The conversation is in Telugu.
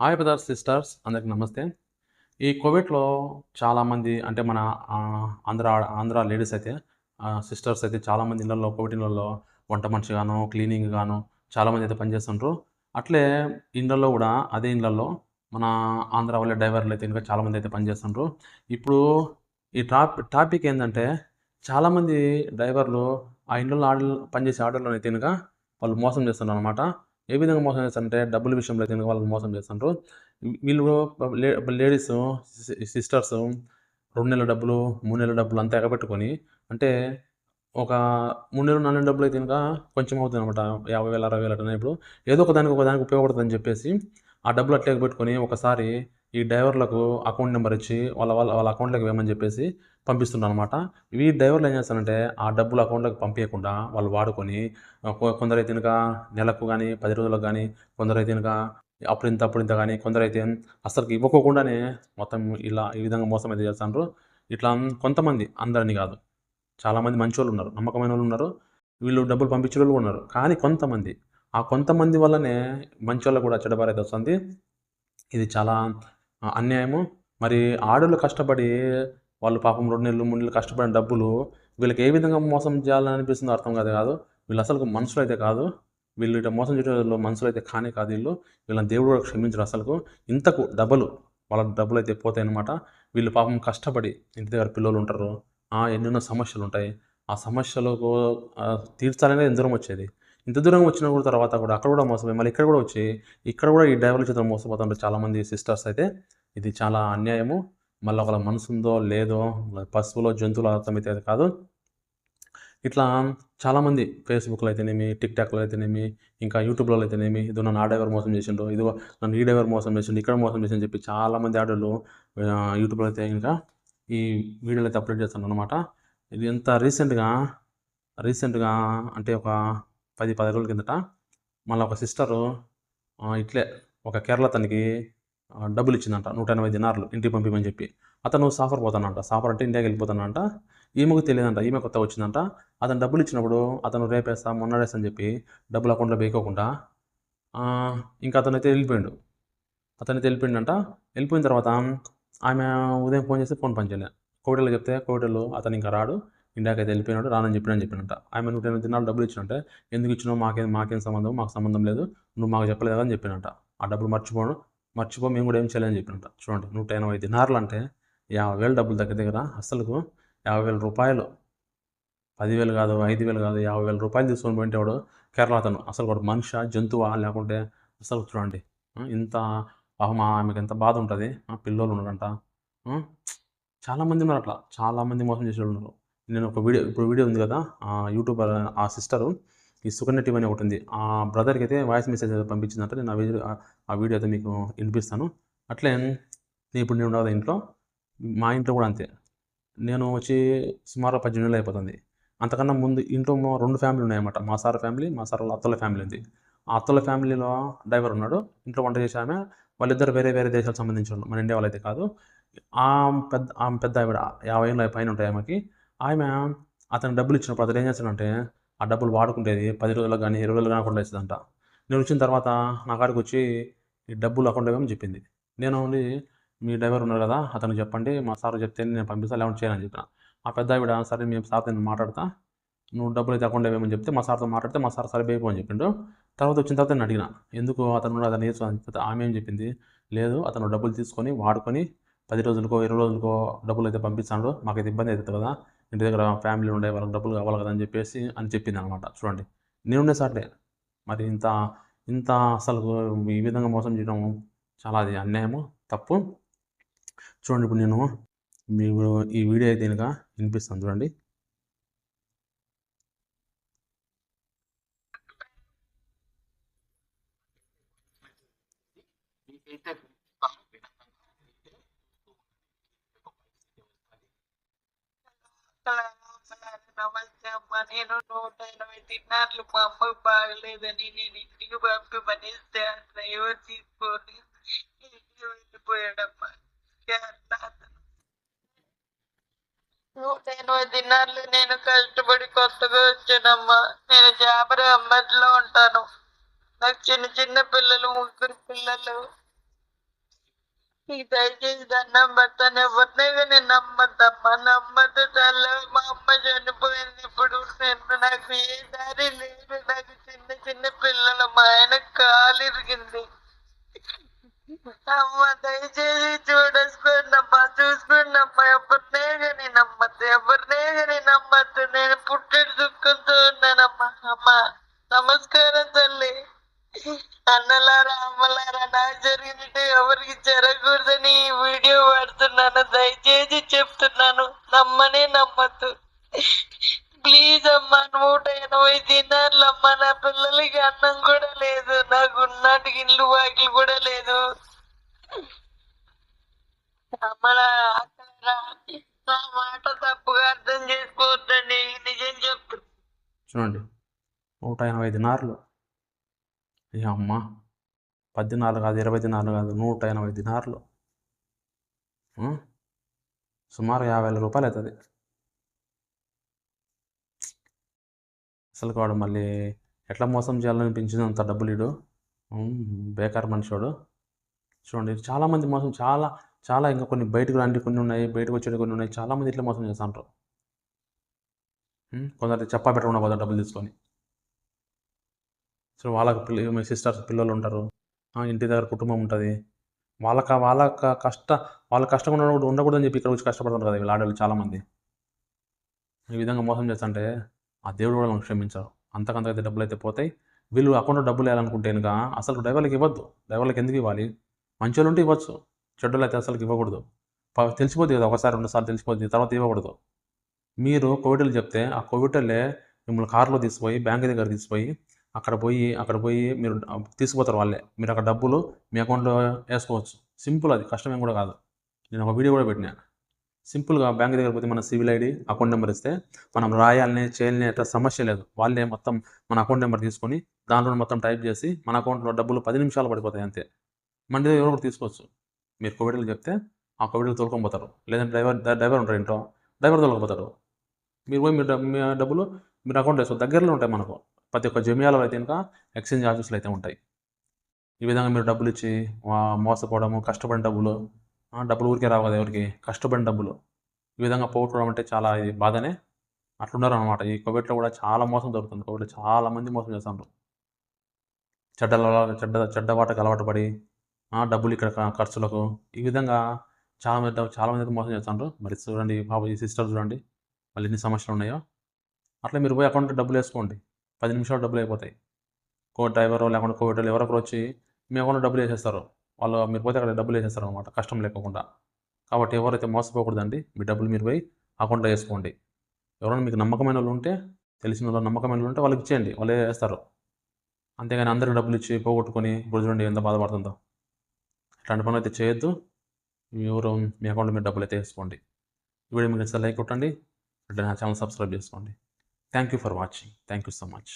హాయ్ బ్రదర్స్ సిస్టర్స్ అందరికి నమస్తే. ఈ కోవిడ్లో చాలామంది అంటే మన ఆంధ్ర ఆంధ్ర లేడీస్ అయితే సిస్టర్స్ అయితే చాలామంది ఇళ్ళల్లో కోవిడ్ ఇళ్ళల్లో వంట మనిషి గాను క్లీనింగ్ గాను చాలామంది అయితే పనిచేస్తుంటారు అట్లే ఇండ్లలో కూడా అదే ఇళ్ళల్లో మన ఆంధ్ర వాళ్ళ డ్రైవర్లు అయితే ఇంకా చాలామంది అయితే పనిచేస్తుంటారు ఇప్పుడు ఈ టాప్ టాపిక్ ఏంటంటే చాలామంది డ్రైవర్లు ఆ ఇండ్లలో ఆర్డర్ పనిచేసే ఆర్డర్లో అయితే కనుక వాళ్ళు మోసం చేస్తున్నారు అనమాట ఏ విధంగా మోసం చేస్తారంటే డబ్బుల విషయంలో అయితే వాళ్ళని మోసం చేస్తుంటారు వీళ్ళు లేడీస్ సిస్టర్స్ రెండు నెలల డబ్బులు మూడు నెలల డబ్బులు అంతా ఎగబెట్టుకొని అంటే ఒక మూడు నెలలు నాలుగు డబ్బులు అయితే కనుక కొంచెం అవుతుంది అనమాట యాభై వేల అరవై వేలు అట్లా ఇప్పుడు. ఏదో ఒక దానికి ఒక దానికి ఉపయోగపడుతుందని చెప్పేసి ఆ డబ్బులు అట్లా పెట్టుకొని ఒకసారి ఈ డ్రైవర్లకు అకౌంట్ నెంబర్ ఇచ్చి వాళ్ళ వాళ్ళ వాళ్ళ అకౌంట్లోకి వేయమని చెప్పేసి పంపిస్తున్నారు అనమాట ఇవి డ్రైవర్లు ఏం చేస్తారంటే ఆ డబ్బులు అకౌంట్లోకి పంపించకుండా వాళ్ళు వాడుకొని కొందరైతే కనుక నెలకు కానీ పది రోజులకు కానీ కొందరైతే కనుక అప్పుడు ఇంత అప్పుడు ఇంత కానీ కొందరైతే అసలుకి ఇవ్వకోకుండానే మొత్తం ఇలా ఈ విధంగా మోసం అయితే చేస్తారు ఇట్లా కొంతమంది అందరిని కాదు చాలామంది మంచి వాళ్ళు ఉన్నారు నమ్మకమైన వాళ్ళు ఉన్నారు వీళ్ళు డబ్బులు పంపించే వాళ్ళు ఉన్నారు. కానీ కొంతమంది ఆ కొంతమంది వల్లనే మంచి వాళ్ళకు కూడా చెడబారైతే వస్తుంది. ఇది చాలా అన్యాయము. మరి ఆడోళ్ళు కష్టపడి వాళ్ళు పాపం రెండు నెలలు మూడు నెలలు కష్టపడిన డబ్బులు వీళ్ళకి ఏ విధంగా మోసం చేయాలని అనిపిస్తుందో అర్థం కాదు కాదు. వీళ్ళు అసలు మనుషులు అయితే కాదు. వీళ్ళు ఇట్లా మోసం చేయడంలో మనుషులు అయితే కానే కాదు వీళ్ళు. వీళ్ళని దేవుడు కూడా క్షమించరు అసలుకు. ఇంతకు డబ్బులు వాళ్ళ డబ్బులు అయితే పోతాయి అనమాట వీళ్ళు పాపం కష్టపడి ఇంటి దగ్గర పిల్లలు ఉంటారు. ఎన్నెన్నో సమస్యలు ఉంటాయి. ఆ సమస్యలకు తీర్చాలనే దూరం వచ్చేది. ఇంత దూరం వచ్చిన కూడా తర్వాత కూడా అక్కడ కూడా మోసపోయి మళ్ళీ ఇక్కడ కూడా వచ్చి ఇక్కడ కూడా ఈ డ్రైవర్ల చేత మోసపోతుంటారు చాలామంది సిస్టర్స్ అయితే ఇది చాలా అన్యాయము. మళ్ళీ ఒకళ్ళ మనసు ఉందో లేదో పశువులో జంతువుల అర్థమైతే అది కాదు. ఇట్లా చాలామంది ఫేస్బుక్లో అయితేనేమి టిక్టాక్లో అయితేనేమి ఇంకా యూట్యూబ్లో అయితేనేమి ఇదో నన్ను ఆ డ్రైవర్ మోసం చేసిండు ఇదిగో నన్ను ఈ డ్రైవర్ మోసం చేసిండు ఇక్కడ మోసం చేసిండు చెప్పి చాలామంది ఆడోళ్ళు యూట్యూబ్లో అయితే ఇంకా ఈ వీడియోలు అయితే అప్లోడ్ చేస్తాను అనమాట ఇది ఎంత రీసెంట్గా రీసెంట్గా అంటే ఒక పది పది రోజుల కిందట మళ్ళీ ఒక సిస్టరు ఇట్లే ఒక కేరళ తనకి డబ్బులు ఇచ్చిందంట. నూట ఎనభై దినార్లు ఇంటికి పంపిమని చెప్పి. అతను సాఫర్ పోతానంట. సాఫర్ అంటే ఇండియాకి వెళ్ళిపోతానంట. ఈమెకు తెలియదంట. ఈమె కొత్త వచ్చిందంట. అతను డబ్బులు ఇచ్చినప్పుడు అతను రేపేస్తా మొన్నడేస్తా అని చెప్పి డబ్బులు అకౌంట్లో వేయకోకుండా ఇంకా అతను అయితే వెళ్ళిపోయిండు. అతను అయితే వెళ్ళిపోయిండంట. వెళ్ళిపోయిన తర్వాత ఆమె ఉదయం ఫోన్ చేస్తే ఫోన్ పనిచేయలే. కోవిడలో చెప్తే కోవిడలో అతను ఇంకా రాడు. ఇండియాకి అయితే వెళ్ళిపోయినాడు రానని చెప్పినని చెప్పినంట. ఆమె నూట ఎనిమిది దినాలు డబ్బులు ఇచ్చినట్టే ఎందుకు ఇచ్చినావు మాకేం మాకేం సంబంధం మాకు సంబంధం లేదు నువ్వు మాకు చెప్పలేదు అని చెప్పినట్ట ఆ డబ్బులు మర్చిపోను మర్చిపో మేము కూడా ఏం చేయలేదని చెప్పినట్ట చూడండి నూట ఎనభై దినార్లు అంటే యాభై వేలు డబ్బులు దగ్గర దగ్గర అసలుకు యాభై వేల రూపాయలు. పదివేలు కాదు ఐదు వేలు కాదు యాభై వేల రూపాయలు తీసుకొని పోయింటేవాడు కేరళ అతను. అసలు వాడు మనిషి జంతువా లేకుంటే అసలు చూడండి ఇంత పాపం ఆమెకు ఎంత బాధ ఉంటుంది. పిల్లలు ఉన్నారంట. చాలామంది ఉన్నారు అట్లా చాలామంది మోసం చేసేవాళ్ళు ఉన్నారు. నేను ఒక వీడియో ఇప్పుడు వీడియో ఉంది కదా ఆ యూట్యూబర్ ఆ సిస్టరు ఈ సుకన్య టీవీ అని ఒకటి ఉంది. ఆ బ్రదర్కి అయితే వాయిస్ మెసేజ్ పంపించిందంటే నేను ఆ వీడియో ఆ వీడియో అయితే మీకు వినిపిస్తాను. అట్లే నేను ఇప్పుడు నేను ఉండదు ఇంట్లో మా ఇంట్లో కూడా అంతే. నేను వచ్చి సుమారు పద్దెనిమిది నెలలు అయిపోతుంది. అంతకన్నా ముందు ఇంట్లో మా రెండు ఫ్యామిలీ ఉన్నాయన్నమాట. మా సార్ ఫ్యామిలీ మా సార్ వాళ్ళ అత్తల ఫ్యామిలీ ఉంది. ఆ అత్తల ఫ్యామిలీలో డ్రైవర్ ఉన్నాడు. ఇంట్లో వంట చేసే ఆమె వాళ్ళిద్దరు వేరే వేరే దేశాలకు సంబంధించిన మన ఇండియా వాళ్ళైతే కాదు. ఆ పెద్ద ఆమె పెద్ద ఆవిడ యాభై ఏళ్ళ పైన ఉంటాయి ఆమెకి. ఆమె అతను డబ్బులు ఇచ్చినప్పుడు అతను ఏం చేస్తాడంటే ఆ డబ్బులు వాడుకుంటేది పది రోజులకు కానీ ఇరవై రోజులు కానీ అకౌంట్లో వేస్తుందంట. నేను వచ్చిన తర్వాత నా కాడికి వచ్చి ఈ డబ్బులు అకౌంట్ ఇవ్వమని చెప్పింది. నేను ఉండి మీ డ్రైవర్ ఉన్నారు కదా అతను చెప్పండి మా సార్ చెప్తే నేను పంపిస్తాను చేయను అని చెప్పిన. ఆ పెద్ద ఆవిడ సరే మేము సార్తో నేను మాట్లాడతా. నువ్వు డబ్బులు అయితే అకౌంట్ వేయమని చెప్తే మా సార్తో మాట్లాడితే మా సార్ సరే వేయకు అని చెప్పిండు. తర్వాత వచ్చిన తర్వాత నేను అడిగిన ఎందుకు అతను అతను వేసు ఆమె ఏం చెప్పింది లేదు అతను డబ్బులు తీసుకొని వాడుకొని పది రోజులకో ఇరవై రోజులకో డబ్బులు అయితే పంపిస్తాడు మాకైతే ఇబ్బంది అవుతుంది కదా ఇంటి దగ్గర ఫ్యామిలీ ఉండే వాళ్ళకి డబ్బులు కావాలి కదా అని చెప్పేసి అని చెప్పింది అనమాట చూడండి నేనుండే సార్లే మరి ఇంత ఇంత అసలు ఈ విధంగా మోసం చేయడం చాలా అది అన్యాయము? తప్పు? చూడండి ఇప్పుడు నేను మీకు ఈ వీడియో అయితే కనుక వినిపిస్తాను. చూడండి. పదిహేను నేను నూట ఎనభై తిన్నాట్లు మా అమ్మ బాగలేదని నేను ఇంటికి పంపిమని డ్రైవర్ తీసుకొని ఇంటికి వెళ్ళిపోయాడమ్మా. నూట ఎనభై దినాలు నేను కష్టపడి కొత్తగా వచ్చానమ్మా. నేను జాబర్ అమ్మట్లో ఉంటాను. నాకు చిన్న చిన్న పిల్లలు ముగ్గురు పిల్లలు. ఈ దయచేసి దండం పెడతాను ఎవరినే కానీ నమ్మద్దమ్మా నమ్మద్దు తల్లి మా అమ్మ చనిపోయింది. ఇప్పుడు నేను నాకు ఏ దారి లేదు. నాకు చిన్న చిన్న పిల్లలు మా ఆయన కాలు ఇరిగింది అమ్మ దయచేసి పెడుతున్నాను దయచేసి చెప్తున్నాను. నమ్మనే నమ్మద్దు. ప్లీజ్ అమ్మా నూట ఎనభై దినార్లు అమ్మా నా పిల్లలకి అన్నం కూడా లేదు. నాకు నాటికి ఇల్లు వాకిలు కూడా లేదు. అమ్మలా నా మాట తప్పుగా అర్థం చేసుకోవద్దండి. నిజం చెప్తు చూడండి నూట ఎనభై దినార్లు. ఏ అమ్మ పది కాదు ఇరవై దినాలు కాదు నూట ఎనభై దినార్లు. సుమారు యాభై వేల రూపాయలు అవుతుంది. అసలు వాడు మళ్ళీ ఎట్లా మోసం చేయాలనిపించింది అంత డబ్బులు ఇడు బేకార్ మనిషివాడు చూడండి చాలామంది మోసం చాలా చాలా ఇంకా కొన్ని బయటకు రాంటి కొన్ని ఉన్నాయి బయటకు వచ్చేటి కొన్ని ఉన్నాయి చాలామంది ఇట్లా మోసం చేస్తుంటారు. కొందరు చెప్పా పెట్టకుండా కొందరు డబ్బులు తీసుకొని. సో వాళ్ళకి పిల్ల మీ సిస్టర్స్ పిల్లలు ఉంటారు. ఇంటి దగ్గర కుటుంబం ఉంటుంది. వాళ్ళ వాళ్ళ కష్ట వాళ్ళ కష్టం ఉండకూడదు ఉండకూడదని చెప్పి ఇక్కడ వచ్చి కష్టపడుతుంటారు కదా వీళ్ళ ఆడవాళ్ళు చాలామంది. ఈ విధంగా మోసం చేస్తుంటే ఆ దేవుడు కూడా మనం క్షమించారు అంతకంతకైతే డబ్బులు అయితే పోతాయి. వీళ్ళు అకౌంట్లో డబ్బులు వేయాలనుకుంటే కనుక అసలు డ్రైవర్లకు ఇవ్వద్దు. డ్రైవర్లకు ఎందుకు ఇవ్వాలి? మంచి వాళ్ళు ఉంటే ఇవ్వచ్చు. చెడ్డలు అయితే అసలు ఇవ్వకూడదు. తెలిసిపోద్ది కదా ఒకసారి రెండుసార్లు తెలిసిపోద్ది తర్వాత ఇవ్వకూడదు. మీరు కోవిడ్లు చెప్తే ఆ కోవిడ్లే మిమ్మల్ని కారులో తీసుకుపోయి బ్యాంక్ దగ్గర తీసుకుపోయి అక్కడ పోయి అక్కడ పోయి మీరు తీసుకుపోతారు వాళ్ళే. మీరు అక్కడ డబ్బులు మీ అకౌంట్లో వేసుకోవచ్చు. సింపుల్ అది. కష్టమేం కూడా కాదు. నేను ఒక వీడియో కూడా పెట్టినా. సింపుల్గా బ్యాంక్ దగ్గర పోతే మన సివిల్ ఐడి అకౌంట్ నెంబర్ ఇస్తే మనం రాయాలని చేయాలని అట్లా సమస్య లేదు. వాళ్ళే మొత్తం మన అకౌంట్ నెంబర్ తీసుకొని దాంట్లో మొత్తం టైప్ చేసి మన అకౌంట్లో డబ్బులు పది నిమిషాలు పడిపోతాయి అంతే. మన దగ్గర ఎవరు కూడా తీసుకోవచ్చు. మీరు కోవిడ్లు చెప్తే ఆ కోవిడ్లు తోలుకొని పోతారు. లేదంటే డ్రైవర్ డ్రైవర్ ఉంటారు ఇంట్లో. డ్రైవర్ తోలుకపోతారు మీరు పోయి మీరు మీ డబ్బులు మీరు అకౌంట్ వేసుకో. దగ్గరలో ఉంటాయి మనకు. ప్రతి ఒక్క జమియాలో అయితే ఇంకా ఎక్స్చేంజ్ ఆఫీసులు అయితే ఉంటాయి. ఈ విధంగా మీరు డబ్బులు ఇచ్చి మోసపోవడము కష్టపడిన డబ్బులు డబ్బులు ఊరికే రావు కదా ఎవరికి? కష్టపడిన డబ్బులు. ఈ విధంగా పోగొట్టుకోవడం అంటే చాలా ఇది బాధనే. అట్లున్నారు అనమాట ఈ కోవిడ్లో కూడా చాలా మోసం జరుగుతుంది. కోవిడ్లో చాలా మంది మోసం చేస్తున్నారు చెడ్డ చెడ్డ చెడ్డ వాటకు అలవాటు పడి డబ్బులు ఇక్కడ ఖర్చులకు. ఈ విధంగా చాలా మంది అయితే మోసం చేస్తున్నారు మరి చూడండి పాప ఈ సిస్టర్ చూడండి. మళ్ళీ ఎన్ని సమస్యలు ఉన్నాయో? అట్లా మీరు పోయి అకౌంట్లో డబ్బులు వేసుకోండి. పది నిమిషాలు డబ్బులు అయిపోతాయి. కో డ్రైవర్ లేకుండా కోవిడ్ ఎవరో ఒకరు వచ్చి మీ అకౌంట్లో డబ్బులు వేసేస్తారు. వాళ్ళు మీరు పోతే అక్కడ డబ్బులు వేసేస్తారు అనమాట కష్టం లేకుండా కాబట్టి ఎవరైతే మోసపోకూడదండి మీ డబ్బులు మీరు పోయి అకౌంట్లో వేసుకోండి. ఎవరైనా మీకు నమ్మకమైన వాళ్ళు ఉంటే తెలిసిన వాళ్ళు నమ్మకమైన వాళ్ళు ఉంటే వాళ్ళకి ఇచ్చేయండి వాళ్ళే వేస్తారు. అంతేగాని అందరికి డబ్బులు ఇచ్చి పోగొట్టుకొని ఇప్పుడు ఎంత బాధపడుతుందో. ఇట్లాంటి పనులు అయితే చేయొద్దు. ఎవరు మీ అకౌంట్లో మీరు డబ్బులు అయితే వేసుకోండి. ఈ వీడియో మీకు నచ్చితే లైక్ కొట్టండి. అంటే నా ఛానల్ సబ్స్క్రైబ్ చేసుకోండి. Thank you for watching thank you so much